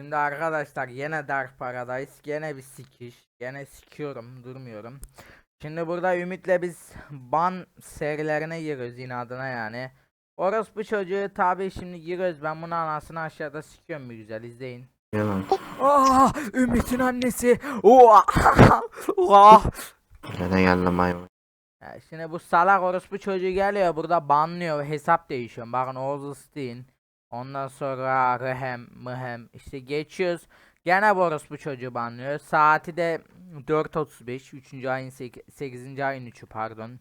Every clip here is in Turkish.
Şimdi arkadaşlar yine Dark Paradise gene bir sikiş gene sikiyorum durmuyorum. Şimdi burada Ümit'le biz ban serilerine giriyoruz inadına yani. Orospu çocuğu tabi şimdi giriyoruz ben bunu anasını aşağıda sikiyorum bir güzel izleyin. Yalan. Ah Ümit'in annesi. Oha. Oha. Nereden geldi maymun? Ya şimdi bu salak orospu çocuğu geliyor burada banlıyor hesap değişiyor. Bakın Oğuz Stein. Ondan sonra Rehem, Mıhem işte geçiyoruz. Gene bu orospu çocuğu banlıyor. Saati de 4.35. 3. ayın 8. ayın 3'ü pardon.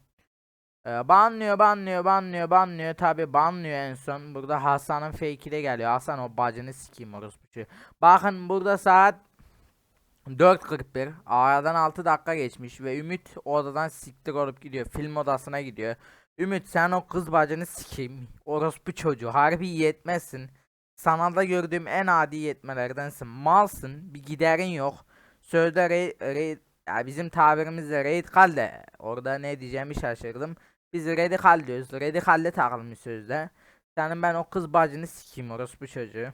Ee, banlıyor banlıyor banlıyor banlıyor tabi banlıyor en son. Burada Hasan'ın fake'i de geliyor. Hasan o bacını sikeyim orospu çocuğu. Bakın burada saat 4.41 aradan 6 dakika geçmiş ve Ümit odadan siktir olup gidiyor film odasına gidiyor Ümit sen o kız bacını sikeyim. Orospu çocuğu. Harbi yetmezsin. Sanalda gördüğüm en adi yetmelerdensin. Malsın bir giderin yok. Sözde raid, raid ya bizim tabirimizde raid kal de. Orada ne diyeceğimi şaşırdım. Biz radikal diyoruz. Radikalde takılmış sözde. Senin ben o kız bacını sikeyim orospu çocuğu.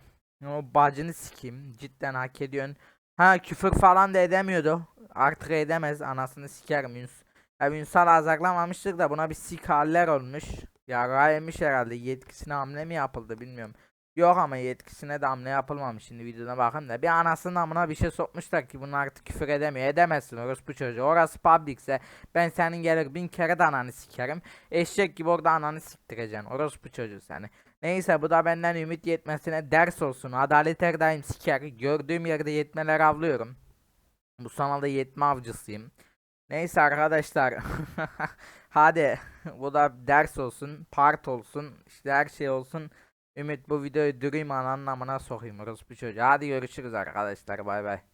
O bacını sikeyim. Cidden hak ediyorsun. Ha küfür falan da edemiyordu. Artık edemez. Anasını sikerim Yunus. Ya Ünsal azaklamamıştır da buna bir sik haller olmuş. Yara yemiş herhalde. Yetkisine hamle mi yapıldı bilmiyorum. Yok ama yetkisine de hamle yapılmamış. Şimdi videoda bakın da. Bir anasının amına bir şey sokmuşlar ki bunu artık küfür edemiyor. Edemezsin orospu çocuğu. Orası publicse ben senin gelir bin kere de ananı sikerim. Eşek gibi orada ananı siktireceksin. Orospu çocuğu seni. Neyse bu da benden ümit yetmesine ders olsun. Adalet her daim siker. Gördüğüm yerde yetmeler avlıyorum. Bu sanalda yetme avcısıyım. Neyse arkadaşlar. Hadi bu da ders olsun. Part olsun. işte her şey olsun. Ümit bu videoyu durayım ananın amına sokayım orospu çocuğu. Hadi görüşürüz arkadaşlar. Bay bay.